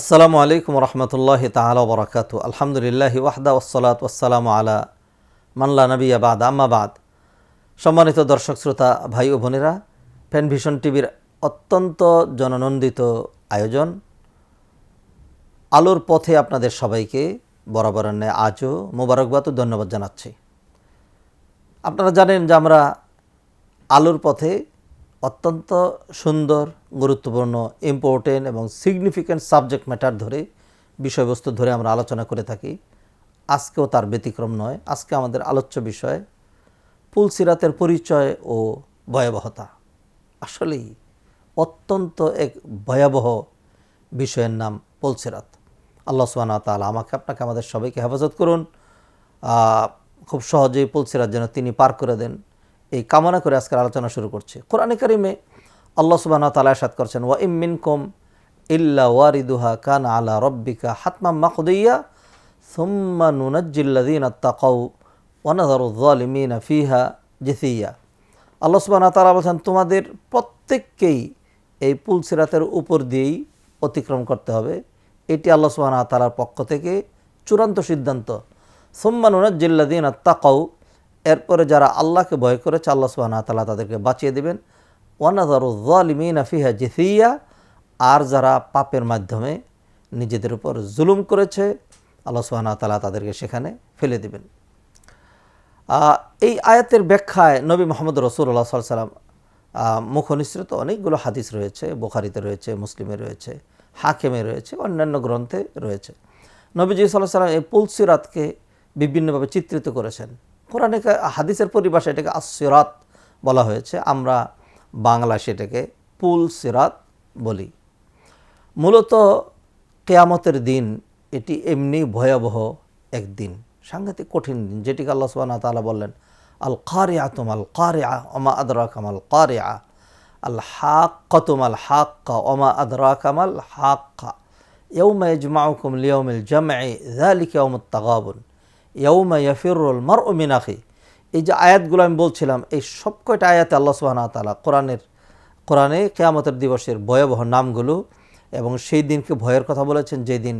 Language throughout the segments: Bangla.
আসসালামু আলাইকুম রহমতুল্লাহ তালা বরাকাত আলহামদুলিল্লাহ ওয়াহদা ওসলাত ওসালাম আলা মানলা নবী আবাদ আম্মাবাদ সম্মানিত দর্শক, শ্রোতা, ভাই ও বোনেরা ফ্যানভিশন টিভির অত্যন্ত জননন্দিত আয়োজন। আলোর পথে আপনাদের সবাইকে বরাবর ন্যায় আজও মোবারকবাদ ও ধন্যবাদ জানাচ্ছি। আপনারা জানেন যে আমরা আলোর পথে অত্যন্ত সুন্দর, গুরুত্বপূর্ণ ইম্পর্টেন্ট এবং সিগনিফিক্যান্ট সাবজেক্ট ম্যাটার ধরে, বিষয়বস্তু ধরে আমরা আলোচনা করে থাকি। আজকেও তার ব্যতিক্রম নয়। আজকে আমাদের আলোচ্য বিষয় পুলসিরাতের পরিচয় ও ভয়াবহতা। আসলেই অত্যন্ত এক ভয়াবহ বিষয়ের নাম পুলসিরাত। আল্লাহ সুবাহ তালা আমাকে, আপনাকে, আমাদের সবাইকে হেফাজত করুন। খুব সহজেই পুলসিরাত যেন তিনি পার করে দেন। এই কামনা করে আজকের আলোচনা শুরু করছি। কোরআনে কারিমে আল্লাহ সুবাহ তালা আসাদ করছেন, ওয়া ইমিন কম ইল্লা ওয়ারিদুহা কান আলা রব্বিকা হাতমা মাকুদিয়া সুম্মা নুনাজ্জিল্লাদিন আত্তাকাউ ওয়ানাদারুদ্দালিমিন ফিহা জিথিয়া আল্লাহ সুবাহ তালা বলছেন, তোমাদের প্রত্যেককেই এই পুলসিরাতের উপর দিয়েই অতিক্রম করতে হবে। এটি আল্লাহ সুবাহ তালার পক্ষ থেকে চূড়ান্ত সিদ্ধান্ত। সোম্মানুনাজ জিল্লাদিন আত্তাকাউ এরপরে যারা আল্লাহকে ভয় করেছে, আল্লাহ সুবাহ তালা তাদেরকে বাঁচিয়ে দেবেন। ওয়ানাদারুদ্দালিমিন ফিহা জিথিয়া আর যারা পাপের মাধ্যমে নিজেদের উপর জুলুম করেছে, আল্লাহ সুবাহ তালা তাদেরকে সেখানে ফেলে দেবেন। এই আয়াতের ব্যাখ্যায় নবী মোহাম্মদ রসুল্লাহ সাল্লাম মুখনিসৃত অনেকগুলো হাদিস রয়েছে, বোখারিতে রয়েছে, মুসলিমে রয়েছে, হাকেমে রয়েছে, অন্যান্য গ্রন্থে রয়েছে। নবীজি সাল্লাহ সাল্লাম এই পুলসিরাতকে বিভিন্নভাবে চিত্রিত করেছেন। কোরআনে হাদিসের পরিভাষা এটাকে আসিরাত বলা হয়েছে। আমরা বাংলা সেটাকে পুল সিরাত বলি। মূলত কেয়ামতের দিন এটি এমনি ভয়াবহ একদিন, সাংঘাতিক কঠিন দিন, যেটিকে আল্লাহ সুবাহ তাআলা বললেন আল কারে আতম আল কারে অমা আদরাকাম আল কারে আল হাক্কাতুম আল হাক্কা অমা আদরাকাম আল হাক্কা। ইয়ৌমা ইজমাউকুম লিয়ৌমিল যালিকা ইয়াউমুত তাগাবুন। ইয়ৌমা ইয়াফিরুল মার ও মিনাখি এই যে আয়াতগুলো আমি বলছিলাম, এই সব কয়টা আয়াতে আল্লাহ সুবহানাহু ওয়া তাআলা কোরআনের, কোরআনে কেয়ামতের দিবসের ভয়াবহ নামগুলো এবং সেই দিনকে ভয়ের কথা বলেছেন, যেদিন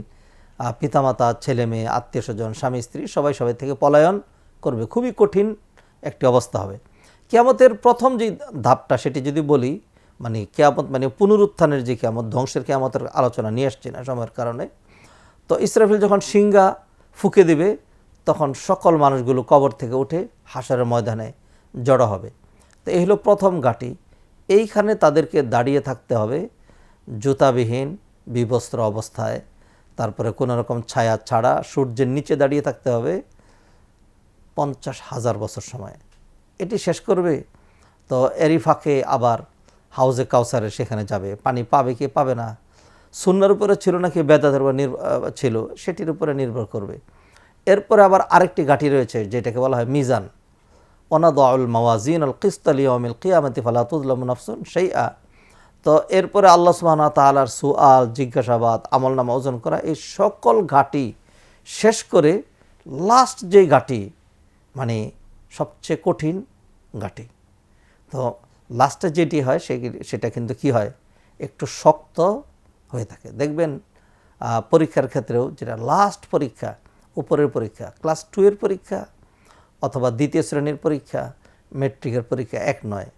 পিতামাতা ছেলে মেয়ে আত্মীয় স্বজন স্বামী, স্ত্রী সবাই সবাই থেকে পলায়ন করবে। খুবই কঠিন একটি অবস্থা হবে। কেয়ামতের প্রথম যে ধাপটা সেটি যদি বলি মানে কেয়ামত মানে পুনরুত্থানের যে কেয়ামত, ধ্বংসের কেয়ামতের আলোচনা নিয়ে আসছে না সময়ের কারণে, তো ইসরাফিল যখন সিঙ্গা ফুকে দিবে তখন সকল মানুষগুলো কবর থেকে উঠে হাসারের ময়দানে জড়ো হবে। তো এই হলো প্রথম ঘাঁটি। এইখানে তাদেরকে দাঁড়িয়ে থাকতে হবে জুতাবিহীন, বিবস্ত্র অবস্থায়। তারপরে কোনো রকম ছায়া ছাড়া সূর্যের নিচে দাঁড়িয়ে থাকতে হবে পঞ্চাশ হাজার বছর সময়। এটি শেষ করবে। তো এরই ফাঁকে আবার হাউজে কাউসারে সেখানে যাবে। পানি পাবে কি পাবে না? সুন্নার উপরে ছিল নাকি বেদাতের উপর ছিল, সেটির উপরে নির্ভর করবে। এরপরে আবার আরেকটি গাঠি রয়েছে, যেটাকে বলা হয় মিজান। অনাদাউল মাওয়াজিন আল কিস্তালি অমিল কিয়ামতি ফালাতুল্লাম সেই আ তো এরপরে আল্লাহ সুবহানাহু ওয়া তাআলার সুআল, জিজ্ঞাসাবাদ, আমলনামা ওজন করা, এই সকল ঘাটি শেষ করে লাস্ট যে ঘাটি মানে সবচেয়ে কঠিন ঘাটি। তো লাস্টে যেটি হয়, সে সেটা কিন্তু কি হয়? একটু শক্ত হয়ে থাকে। দেখবেন পরীক্ষার ক্ষেত্রেও যেটা লাস্ট পরীক্ষা উপরের পরীক্ষা, ক্লাস টু এর পরীক্ষা অথবা দ্বিতীয় শ্রেণির পরীক্ষা মেট্রিকের পরীক্ষা এক নয়।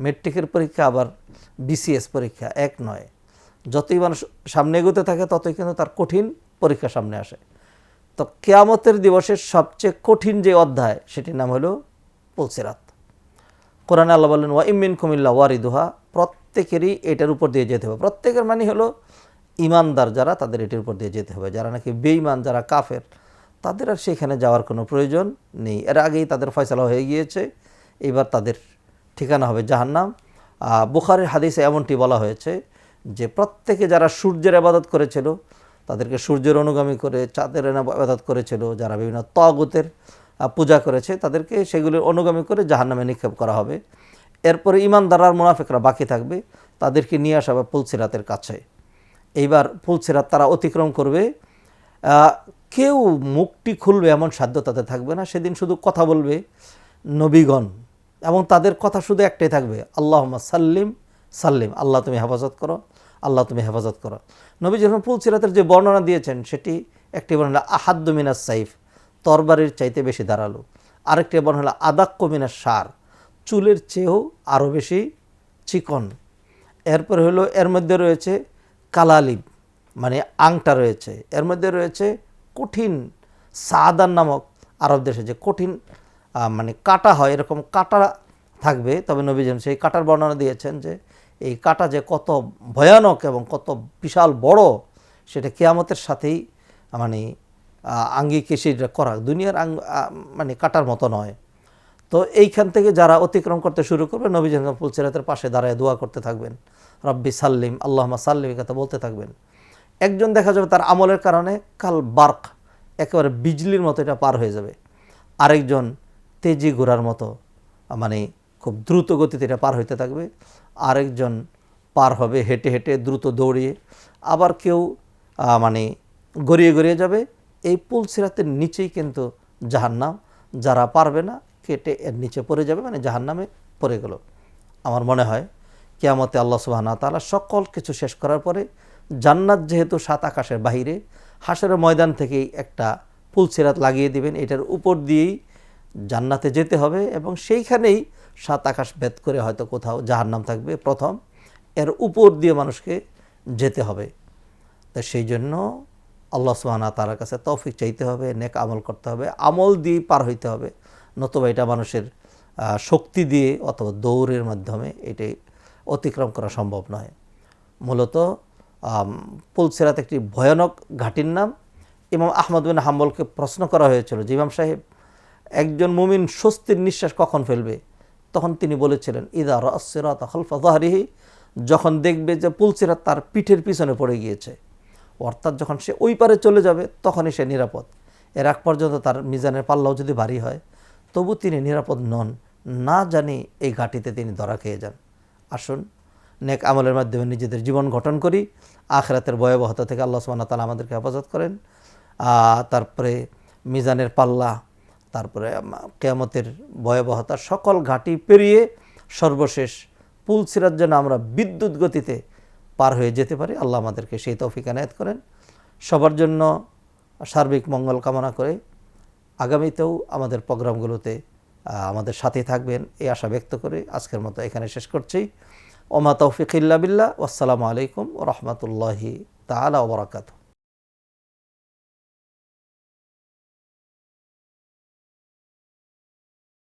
মেট্রিকের পরীক্ষা আবার বিসিএস পরীক্ষা এক নয়। যতই মানুষ সামনে এগোতে থাকে, ততই কিন্তু তার কঠিন পরীক্ষা সামনে আসে। তো কেয়ামতের দিবসের সবচেয়ে কঠিন যে অধ্যায়, সেটির নাম হলো পুলসিরাত। কোরআনে আল্লাহ বললেন ওয়া ইমিন কুমিল্লা ওয়ারিদুহা প্রত্যেকেরই এটার উপর দিয়ে যেতে হবে। প্রত্যেকের মানে হলো ইমানদার যারা, তাদের এটির উপর দিয়ে যেতে হবে। যারা নাকি বেঈমান, যারা কাফের তাদের আর সেখানে যাওয়ার কোনো প্রয়োজন নেই। এর আগেই তাদের ফয়সলা হয়ে গিয়েছে। এবার তাদের ঠিকানা হবে জাহান্নাম। বুখারের হাদিসে এমনটি বলা হয়েছে যে, প্রত্যেকে যারা সূর্যের আবাদত করেছিল, তাদেরকে সূর্যের অনুগামী করে চাঁদের আবাদত করেছিল, যারা বিভিন্ন তগতের পূজা করেছে, তাদেরকে সেগুলির অনুগামী করে জাহান্নামে নিক্ষেপ করা হবে। এরপরে ইমানদার আর মুনাফিকরা বাকি থাকবে, তাদেরকে নিয়ে আসা হবে পুলসিরাতের কাছে। এইবার পুলসিরাত তারা অতিক্রম করবে। কেউ মুখটি খুলবে এমন সাধ্য তাতে থাকবে না। সেদিন শুধু কথা বলবে নবীগণ এবং তাদের কথা শুধু একটাই থাকবে আল্লাহ সাল্লিম সাল্লিম, আল্লাহ তুমি হেফাজত করো, আল্লাহ তুমি হেফাজত করো। নবী যখন পুল সিরাতের যে বর্ণনা দিয়েছেন, সেটি একটি বর্ণনা আহাদ্দ মিনাস সাইফ তরবারির চাইতে বেশি দাঁড়াল আরেকটি বর্ণনা হলো আদাক্য মিনাস সার চুলের চেয়েও আরও বেশি চিকন। এরপর হলো, এর মধ্যে রয়েছে, কালালিব মানে আংটা রয়েছে। এর মধ্যে রয়েছে কঠিন সাদান নামক আরব দেশে যে কঠিন মানে কাটা হয়, এরকম কাটা থাকবে। তবে নবীজন সেই কাটার বর্ণনা দিয়েছেন যে এই কাটা যে কত ভয়ানক এবং কত বিশাল বড়, সেটা কেয়ামতের সাথেই মানে আঙ্গিকে সেটা করা। দুনিয়ার আং মানে কাটার মতো নয়। তো এইখান থেকে যারা অতিক্রম করতে শুরু করবে, নবী জাহান পুলসিরাতের পাশে দাঁড়ায় দোয়া করতে থাকবেন। রব্বি সাল্লিম আল্লাহ সাল্লিম কথা বলতে থাকবেন। একজন দেখা যাবে তার আমলের কারণে কাল বার্ক, একেবারে বিজলির মতো এটা পার হয়ে যাবে। আরেকজন তেজি ঘোড়ার মতো মানে খুব দ্রুত গতিতে এটা পার হইতে থাকবে। আরেকজন পার হবে হেঁটে হেঁটে দ্রুত দৌড়িয়ে। আবার কেউ মানে গড়িয়ে গড়িয়ে যাবে। এই পুল সিরাতের নিচেই কিন্তু জাহান্নাম। যারা পারবে না, কেটে এর নিচে পড়ে যাবে মানে জাহান্নামে পড়ে গেল। আমার মনে হয়, কেয়ামতে আল্লাহ সুবাহানা তাআলা সকল কিছু শেষ করার পরে জান্নাত যেহেতু সাত আকাশের বাহিরে, হাসরের ময়দান থেকেই একটা পুলসিরাত লাগিয়ে দিবেন। এটার উপর দিয়েই জান্নাতে যেতে হবে এবং সেইখানেই সাত আকাশ ভেদ করে হয়তো কোথাও জাহান্নাম থাকবে প্রথম। এর উপর দিয়ে মানুষকে যেতে হবে। তো সেই জন্য আল্লাহ সুবাহানা তার কাছে তৌফিক চাইতে হবে, নেক আমল করতে হবে, আমল দিয়ে পার হইতে হবে। নতুবা এটা মানুষের শক্তি দিয়ে অথবা দৌড়ের মাধ্যমে এটি অতিক্রম করা সম্ভব নয়। মূলত পুলসিরাত একটি ভয়ানক ঘাটির নাম। ইমাম আহমদ বিন হাম্বলকে প্রশ্ন করা হয়েছিল যে, ইমাম সাহেব, একজন মুমিন স্বস্তির নিঃশ্বাস কখন ফেলবে? তখন তিনি বলেছিলেন, ইদা রসিরাত হলফা জাহরিহি যখন দেখবে যে পুলসিরাত তার পিঠের পিছনে পড়ে গিয়েছে। অর্থাৎ যখন সে ওই পারে চলে যাবে, তখনই সে নিরাপদ। এর আগ পর্যন্ত তার মিজানের পাল্লাও যদি ভারী হয়, তবু তিনি নিরাপদ নন। না জানি এই ঘাটিতে তিনি ধরা খেয়ে যান। আসুন নেক আমলের মাধ্যমে নিজেদের জীবন গঠন করি, আখরাতের ভয়াবহতা থেকে আল্লাহ সুবহানাহু ওয়া তাআলা আমাদেরকে হেফাজত করেন। তারপরে মিজানের পাল্লা, তারপরে কেয়ামতের ভয়াবহতা, সকল ঘাটি পেরিয়ে সর্বশেষ পুল সিরাত যেন আমরা বিদ্যুৎ গতিতে পার হয়ে যেতে পারি, আল্লাহ আমাদেরকে সেই তৌফিক এনায়েত করেন। সবার জন্য সার্বিক মঙ্গল কামনা করে আগামীতেও আমাদের প্রোগ্রামগুলোতে আমাদের সাথে থাকবেন, এই আশা ব্যক্ত করে আজকের মতো এখানে শেষ করছি। ওমা তৌফিক ইল্লা বিল্লাহ আসসালামু আলাইকুম রহমতুল্লাহি তালা ওবরাকাতু